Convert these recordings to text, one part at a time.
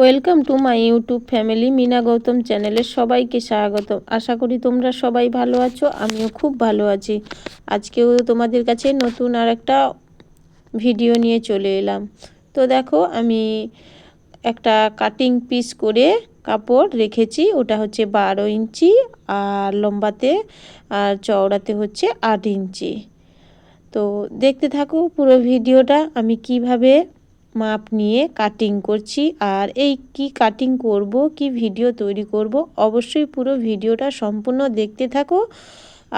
Welcome to my YouTube family, Mina Gautam চ্যানেলে সবাইকে স্বাগত আশা করি তোমরা সবাই ভালো আছো, আমিও খুব ভালো আছি। আজকেও তোমাদের কাছে নতুন আর একটা ভিডিও নিয়ে চলে এলাম। তো দেখো, আমি একটা কাটিং পিস করে কাপড় রেখেছি, ওটা হচ্ছে বারো ইঞ্চি আর লম্বাতে আর চওড়াতে হচ্ছে আট ইঞ্চি। তো দেখতে থাকো পুরো ভিডিওটা, আমি কীভাবে মাপ নিয়ে কাটিং করছি। আর এই কি কাটিং করব, কি ভিডিও তৈরি করব, অবশ্যই পুরো ভিডিওটা সম্পূর্ণ দেখতে থাকো।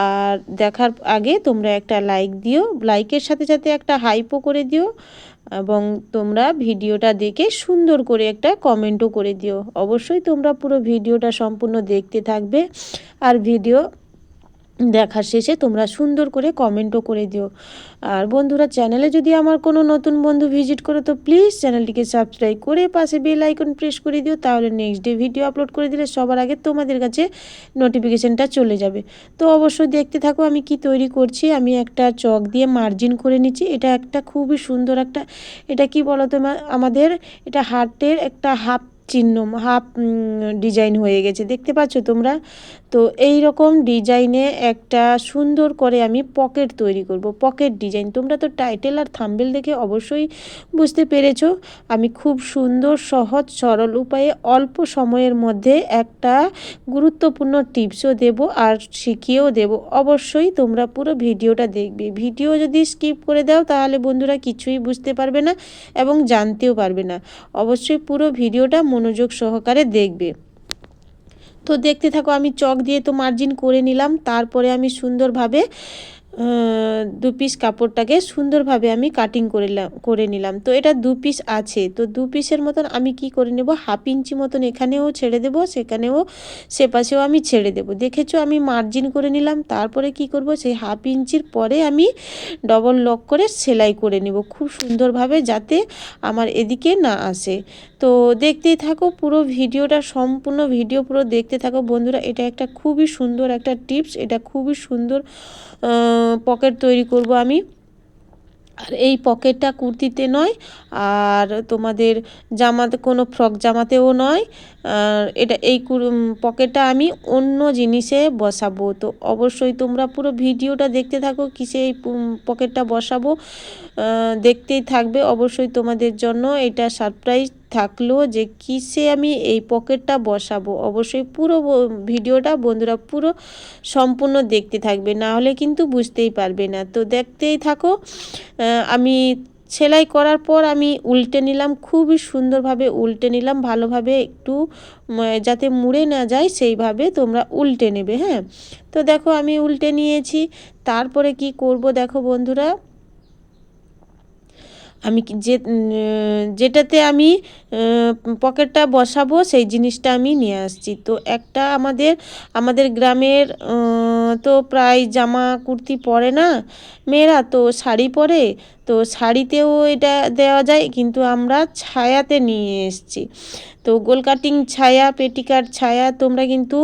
আর দেখার আগে তোমরা একটা লাইক দিও লাইকের সাথে সাথে একটা হাইপও করে দিও, এবং তোমরা ভিডিওটা দেখে সুন্দর করে একটা কমেন্টও করে দিও। অবশ্যই তোমরা পুরো ভিডিওটা সম্পূর্ণ দেখতে থাকবে। আর ভিডিও দেখার শেষে তোমরা সুন্দর করে কমেন্টও করে দিও। আর বন্ধুরা চ্যানেলে যদি আমার কোনো নতুন বন্ধু ভিজিট করো, তো প্লিজ চ্যানেলটিকে সাবস্ক্রাইব করে পাশে বেল আইকন প্রেস করে দিও, তাহলে নেক্সট ডে ভিডিও আপলোড করে দিলে সবার আগে তোমাদের কাছে নোটিফিকেশানটা চলে যাবে। তো অবশ্যই দেখতে থাকো আমি কি তৈরি করছি। আমি একটা চক দিয়ে মার্জিন করে নিচ্ছি। এটা একটা খুবই সুন্দর একটা, এটা কি বলো তো আমাদের, এটা হার্টের একটা হাফ চিহ্ন, হাফ ডিজাইন হয়ে গেছে। দেখতে পাচ্ছ তোমরা? তো এই রকম ডিজাইনে একটা সুন্দর করে আমি পকেট তৈরি করব, পকেট ডিজাইন। তোমরা তো টাইটেল আর থাম্বেল দেখে অবশ্যই বুঝতে পেরেছ। আমি খুব সুন্দর, সহজ, সরল উপায়ে অল্প সময়ের মধ্যে একটা গুরুত্বপূর্ণ টিপসও দেব আর শিখিয়েও দেব। অবশ্যই তোমরা পুরো ভিডিওটা দেখবে। ভিডিও যদি স্কিপ করে দাও তাহলে বন্ধুরা কিছুই বুঝতে পারবে না এবং জানতেও পারবে না। অবশ্যই পুরো ভিডিওটা মনোযোগ সহকারে দেখবে। তো দেখতে থাকো, আমি চক দিয়ে তো মার্জিন করে নিলাম। তারপরে আমি সুন্দরভাবে দু পিস কাপড়টাকে সুন্দরভাবে আমি কাটিং করে করে নিলাম। তো এটা দু পিস আছে। তো দু পিসের মতন আমি কি করে নেব? হাফ ইঞ্চি মতন এখানেও ছেড়ে দেব, সেখানেও সে পাশেও আমি ছেড়ে দেব। দেখেছ, আমি মার্জিন করে নিলাম। তারপরে কি করব? সেই হাফ ইঞ্চির পরে আমি ডবল লক করে সেলাই করে নেব। খুব সুন্দরভাবে যাতে আমার এদিকে না আসে। তো দেখতেই থাকো, পুরো ভিডিওটা সম্পূর্ণ ভিডিও, পুরো দেখতে থাকো। বন্ধুরা, এটা একটা খুবই সুন্দর একটা টিপস, এটা খুবই সুন্দর পকেট তৈরি করব আমি। আর এই পকেটটা কুর্তিতে নয়, আর তোমাদের জামাতে, কোনো ফ্রক জামাতেও নয়। এটা, এই পকেটটা আমি অন্য জিনিসে বসাবো। তো অবশ্যই তোমরা পুরো ভিডিওটা দেখতে থাকো, কিসে এই পকেটটা বসাবো। দেখতেই থাকবে। অবশ্যই তোমাদের জন্য এটা সারপ্রাইজ থাকল যে কিসে আমি এই পকেটটা বসাবো। অবশ্যই পুরো ভিডিওটা বন্ধুরা পুরো সম্পূর্ণ দেখতে থাকবে। না হলে কিন্তু বুঝতেই পারবে না। তো দেখতেই থাকো আমি সেলাই করার পর আমি উল্টে নিলাম, খুবই সুন্দরভাবে উল্টে নিলাম। ভালোভাবে একটু যাতে মুড়ে না যায় সেইভাবে তোমরা উল্টে নেবে হ্যাঁ? তো দেখো আমি উল্টে নিয়েছি। তারপরে কি করব দেখো বন্ধুরা? আমি যে যেটাতে আমি পকেটটা বসাবো সেই জিনিসটা আমি নিয়ে আসছি। তো একটা আমাদের আমাদের গ্রামের তো প্রায় জামা কুর্তি পরে না মেয়েরা, তো শাড়ি পরে, তো শাড়িতেও এটা দেওয়া যায়, কিন্তু আমরা ছায়াতে নিয়ে এসছি। তো গোল কাটিং ছায়া, পেটিকার ছায়া তোমরা কিন্তু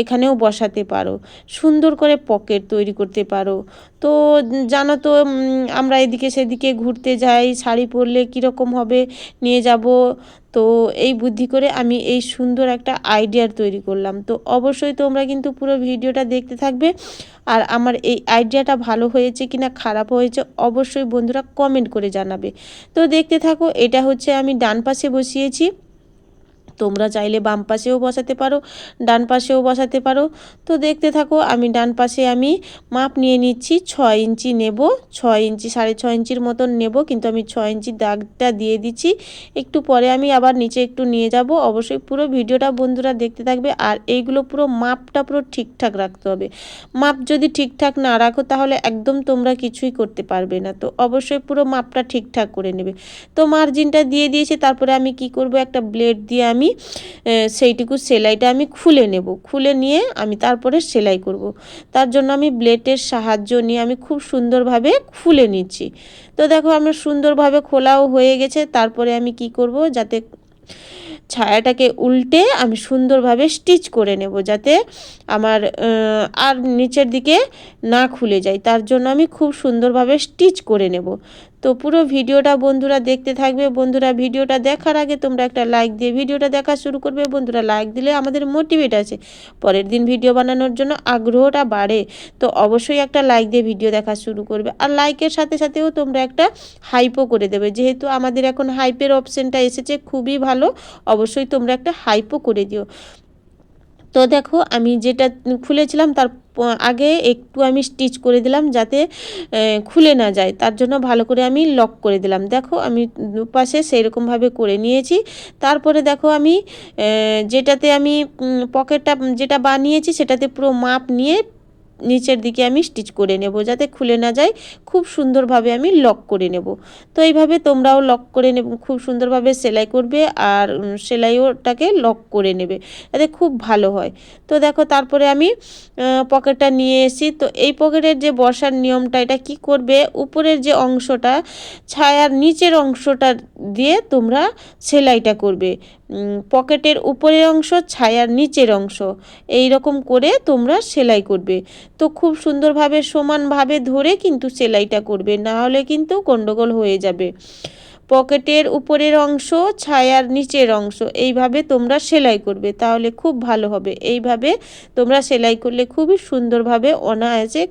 এখানেও বসাতে পারো। সুন্দর করে পকেট তৈরি করতে পারো। তো জানো তো আমরা এদিকে সেদিকে ঘুরতে যাই, শাড়ি পরলে কীরকম হবে নিয়ে যাব। তো এই বুদ্ধি করে আমি এই সুন্দর একটা আইডিয়ার তৈরি করলাম। তো অবশ্যই তোমরা কিন্তু পুরো ভিডিওটা দেখতে থাকবে। আর আমার এই আইডিয়াটা ভালো হয়েছে কি না খারাপ হয়েছে, অবশ্যই বন্ধুরা কমেন্ট করে জানাবে। তো দেখতে থাকো, এটা হচ্ছে আমি ডান পাশে বসিয়েছি। তোমরা চাইলে বাম পাশেও বসাতে পারো, ডান পাশেও বসাতে পারো। তো দেখতে থাকো, আমি ডান পাশে আমি মাপ নিয়ে নিচ্ছি, ছয় ইঞ্চি নেব, ছয় ইঞ্চি, সাড়ে ছয় ইঞ্চির মতন নেব, কিন্তু আমি ছয় ইঞ্চি দাগটা দিয়ে দিচ্ছি। একটু পরে আমি আবার নিচে একটু নিয়ে যাব। অবশ্যই পুরো ভিডিওটা বন্ধুরা দেখতে থাকবে, আর এইগুলো পুরো মাপটা পুরো ঠিকঠাক রাখতে হবে। মাপ যদি ঠিকঠাক না রাখো, তাহলে একদম তোমরা কিছুই করতে পারবে না। তো অবশ্যই পুরো মাপটা ঠিকঠাক করে নেবে। তো মার্জিনটা দিয়ে দিয়েছি, তারপরে আমি কি করব? একটা ব্লেড দিয়ে আমি সেইটুকু সেলাইটা আমি খুলে নেব। খুলে নিয়ে আমি তারপরে সেলাই করব। তার জন্য আমি ব্লেডের সাহায্য নিয়ে আমি খুব সুন্দরভাবে খুলে নিচ্ছি। তো দেখো আমার সুন্দরভাবে খোলাও হয়ে গেছে। তারপরে আমি কি করব? যাতে ছায়াটাকে উল্টে আমি সুন্দরভাবে স্টিচ করে নেব। যাতে আমার আর নিচের দিকে না খুলে যায়। তার জন্য আমি খুব সুন্দরভাবে স্টিচ করে নেব। তো পুরো ভিডিওটা বন্ধুরা দেখতে থাকবে। বন্ধুরা ভিডিওটা দেখার আগে তোমরা একটা লাইক দিয়ে ভিডিওটা দেখা শুরু করবে। বন্ধুরা লাইক দিলে আমাদের মোটিভেট আছে। পরের দিন ভিডিও বানানোর জন্য আগ্রহটা বাড়ে। তো অবশ্যই একটা লাইক দিয়ে ভিডিও দেখা শুরু করবে। আর লাইকের সাথে সাথেও তোমরা একটা হাইপও করে দেবে। যেহেতু আমাদের এখন হাইপের অপশানটা এসেছে, খুবই ভালো। অবশ্যই তোমরা একটা হাইপও করে দিও। তো দেখো আমি যেটা খুলেছিলাম তার আগে একটু আমি স্টিচ করে দিলাম যাতে খুলে না যায়। তার জন্য ভালো করে আমি লক করে দিলাম। দেখো আমি দুপাশে সেইরকমভাবে করে নিয়েছি। তারপরে দেখো আমি যেটাতে আমি পকেটটা যেটা বানিয়েছি সেটাতে পুরো মাপ নিয়ে নিচের দিকে আমি স্টিচ করে নেব, যাতে খুলে না যায়। খুব সুন্দরভাবে আমি লক করে নেব। তো এইভাবে তোমরাও লক করে নেব, খুব সুন্দরভাবে সেলাই করবে আর সেলাইওটাকে লক করে নেবে, যাতে খুব ভালো হয়। তো দেখো, তারপরে আমি পকেটটা নিয়ে এসি তো এই পকেটের যে বসার নিয়মটা, এটা কি করবে? উপরের যে অংশটা, ছায়ার নিচের অংশটা দিয়ে তোমরা সেলাইটা করবে। পকেটের উপরের অংশ, ছায়ার নিচের অংশ। এই রকম করে তোমরা সেলাই করবে। তো খুব সুন্দরভাবে সমানভাবে ধরে কিন্তু সেলাইটা করবে, না হলে কিন্তু গণ্ডগোল হয়ে যাবে। পকেটের উপরের অংশ, ছায়ার নিচের অংশ, এইভাবে তোমরা সেলাই করবে, তাহলে খুব ভালো হবে। এইভাবে তোমরা সেলাই করলে খুবই সুন্দরভাবে অনায়াসে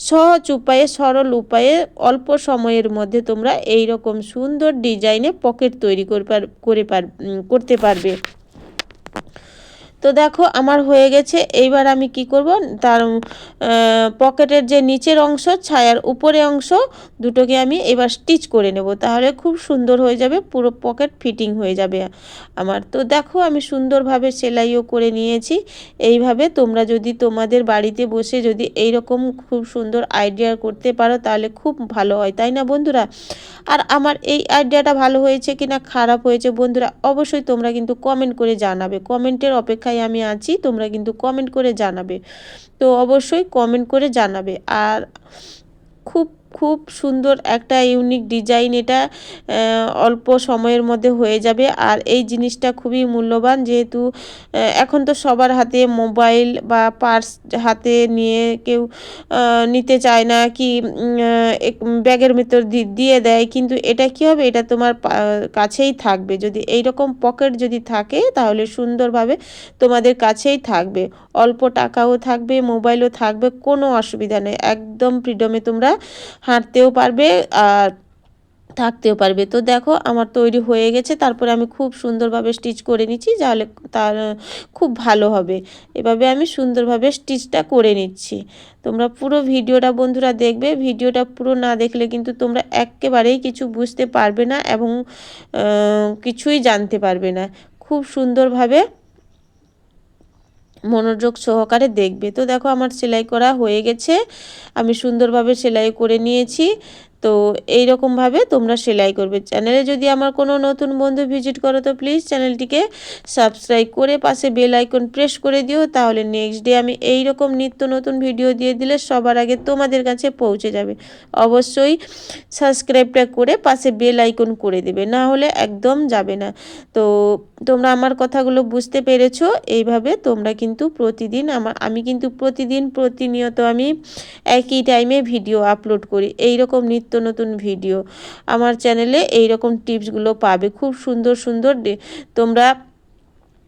সহজ উপায়ে, সরল উপায়ে, অল্প সময়ের মধ্যে তোমরা এই রকম সুন্দর ডিজাইনে পকেট তৈরি করে পার করতে পারবে। তো দেখো আমার হয়ে গেছে, এইবার আমি কি করব? তার পকেটের যে নিচের অংশ, ছায়ার উপরে অংশ, দুটোকে আমি এবার স্টিচ করে নেব। তাহলে খুব সুন্দর হয়ে যাবে, পুরো পকেট ফিটিং হয়ে যাবে আমার। তো দেখো আমি সুন্দরভাবে সেলাইও করে নিয়েছি। এইভাবে তোমরা যদি তোমাদের বাড়িতে বসে যদি এই রকম খুব সুন্দর আইডিয়া করতে পারো, তাহলে খুব ভালো হয়, তাই না বন্ধুরা? আর আমার এই আইডিয়াটা ভালো হয়েছে কি না খারাপ হয়েছে বন্ধুরা, অবশ্যই তোমরা কিন্তু কমেন্ট করে জানাবে। কমেন্টের অপেক্ষায় আমি আছি, তোমরা কিন্তু কমেন্ট করে জানাবে। তো অবশ্যই কমেন্ট করে জানাবে। আর খুব খুব সুন্দর একটা ইউনিক ডিজাইন এটা অল্প সময়ের মধ্যে হয়ে যাবে। আর এই জিনিসটা খুবই মূল্যবান যেহেতু এখন তো সবার হাতে মোবাইল বা পার্স হাতে নিয়ে কেউ নিতে চায় না কি ব্যাগের ভিতর দিয়ে দেয়। কিন্তু এটা কি হবে? এটা তোমার কাছেই থাকবে। যদি এই রকম পকেট যদি থাকে, তাহলে সুন্দরভাবে তোমাদের কাছেই থাকবে। অল্প টাকাও থাকবে মোবাইলও থাকবে, কোনো অসুবিধা নেই। একদম ফ্রিডমে তোমরা হাঁটতেও পারবে আর থাকতেও পারবে। তো দেখো, আমার তৈরি হয়ে গেছে। তারপরে আমি খুব সুন্দরভাবে স্টিচ করে নিচ্ছি তাহলে তার, খুব ভালো হবে। এভাবে আমি সুন্দরভাবে স্টিচটা করে নিচ্ছি। তোমরা পুরো ভিডিওটা বন্ধুরা দেখবে। ভিডিওটা পুরো না দেখলে কিন্তু তোমরা একেবারেই কিছু বুঝতে পারবে না এবং কিছুই জানতে পারবে না। খুব সুন্দরভাবে মনোযোগ সহকারে দেখবে। তো দেখো আমার সেলাই করা হয়ে গেছে। আমি সুন্দরভাবে সেলাই করে নিয়েছি। তো এই রকমভাবে তোমরা সেলাই করবে। চ্যানেলে যদি আমার কোনো নতুন বন্ধু ভিজিট করো, তো প্লিজ চ্যানেলটিকে সাবস্ক্রাইব করে পাশে বেল আইকন প্রেস করে দিও, তাহলে নেক্সট ডে আমি এই রকম নিত্য নতুন ভিডিও দিয়ে দিলে সবার আগে তোমাদের কাছে পৌঁছে যাবে। অবশ্যই সাবস্ক্রাইবটা করে পাশে বেল আইকন করে দেবে, না হলে একদম যাবে না। তো তোমরা আমার কথাগুলো বুঝতে পেরেছ, এইভাবে তোমরা কিন্তু প্রতিদিন আমার, আমি কিন্তু প্রতিদিন প্রতিনিয়ত আমি একই টাইমে ভিডিও আপলোড করি। এই রকম নিত্য নিত্য নতুন ভিডিও। আমার চ্যানেলে এই রকম টিপসগুলো পাবে। খুব সুন্দর সুন্দর তোমরা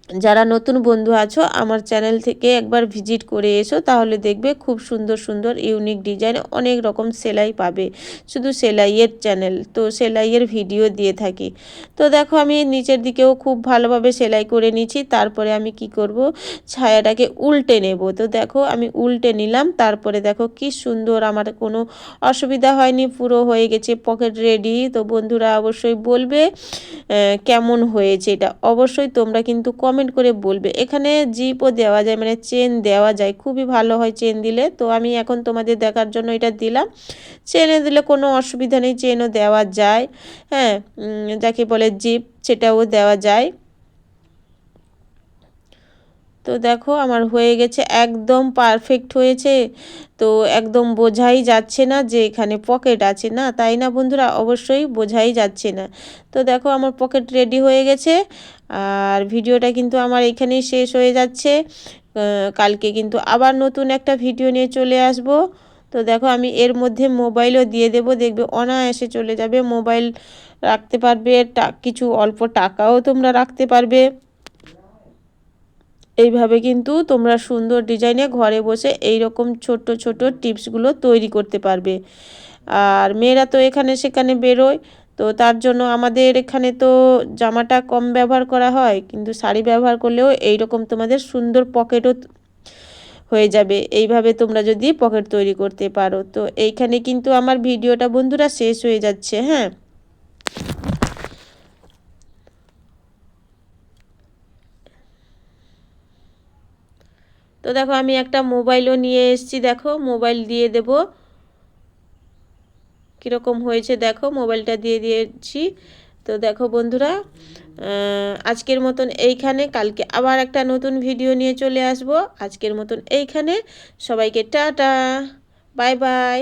যারা নতুন বন্ধু আছো, আমার চ্যানেল থেকে একবার ভিজিট করে এসো, তাহলে দেখবে খুব সুন্দর সুন্দর ইউনিক ডিজাইন, অনেক রকম সেলাই পাবে। শুধু সেলাইয়ের চ্যানেল, তো সেলাইয়ের ভিডিও দিয়ে থাকি। তো দেখো, আমি নিচের দিকেও খুব ভালোভাবে সেলাই করে নিচ্ছি, তারপরে আমি কি করব? ছায়াটাকে উল্টে নেব। তো দেখো, আমি উল্টে নিলাম, তারপরে দেখো কি সুন্দর, আমার কোনো অসুবিধা হয়নি, পুরো হয়ে গেছে, পকেট রেডি তো বন্ধুরা অবশ্যই বলবে কেমন হয়েছে এটা? অবশ্যই তোমরা কিন্তু কমেন্ট কমেন্ট করে বলবে। এখানে জিপও দেওয়া যায় মানে চেন দেওয়া যায়। খুবই ভালো হয় চেন দিলে। তো আমি এখন তোমাদের দেখার জন্য এটা দিলাম। চেনে দিলে কোনো অসুবিধা নেই চেনও দেওয়া যায়। হ্যাঁ যাকে বলে জিপ সেটাও দেওয়া যায়। তো দেখো আমার হয়ে গেছে, একদম পারফেক্ট হয়েছে। তো একদম বোঝাই যাচ্ছে না যে এখানে পকেট আছে না, তাই না বন্ধুরা? অবশ্যই বোঝাই যাচ্ছে না। তো দেখো আমার পকেট রেডি হয়ে গেছে, আর ভিডিওটা কিন্তু আমার এখানেই শেষ হয়ে যাচ্ছে। কালকে কিন্তু আবার নতুন একটা ভিডিও নিয়ে চলে আসব। তো দেখো আমি এর মধ্যে মোবাইলও দিয়ে দেব, দেখবে অনায়াসে চলে যাবে। মোবাইল রাখতে পারবে কিছু অল্প টাকাও তোমরা রাখতে পারবে। এইভাবে কিন্তু তোমরা সুন্দর ডিজাইনে ঘরে বসে এই রকম ছোট ছোট টিপসগুলো তৈরি করতে পারবে। আর মেয়েরা তো এখানে সেখানে বেরোয়, তো তার জন্য আমাদের এখানে তো জামাটা কম ব্যবহার করা হয়, কিন্তু শাড়ি ব্যবহার করলেও এই রকম তোমাদের সুন্দর পকেটও হয়ে যাবে। এইভাবে তোমরা যদি পকেট তৈরি করতে পারো। তো এইখানে কিন্তু আমার ভিডিওটা বন্ধুরা শেষ হয়ে যাচ্ছে হ্যাঁ? তো দেখো আমি একটা মোবাইলও নিয়ে এসছি, দেখো মোবাইল দিয়ে দেব। কীরকম হয়েছে দেখো, মোবাইলটা দিয়ে দিয়েছি। তো দেখো বন্ধুরা আজকের মতন এইখানে, কালকে আবার একটা নতুন ভিডিও নিয়ে চলে আসব। আজকের মতন এইখানে, সবাইকে টাটা, বাই বাই।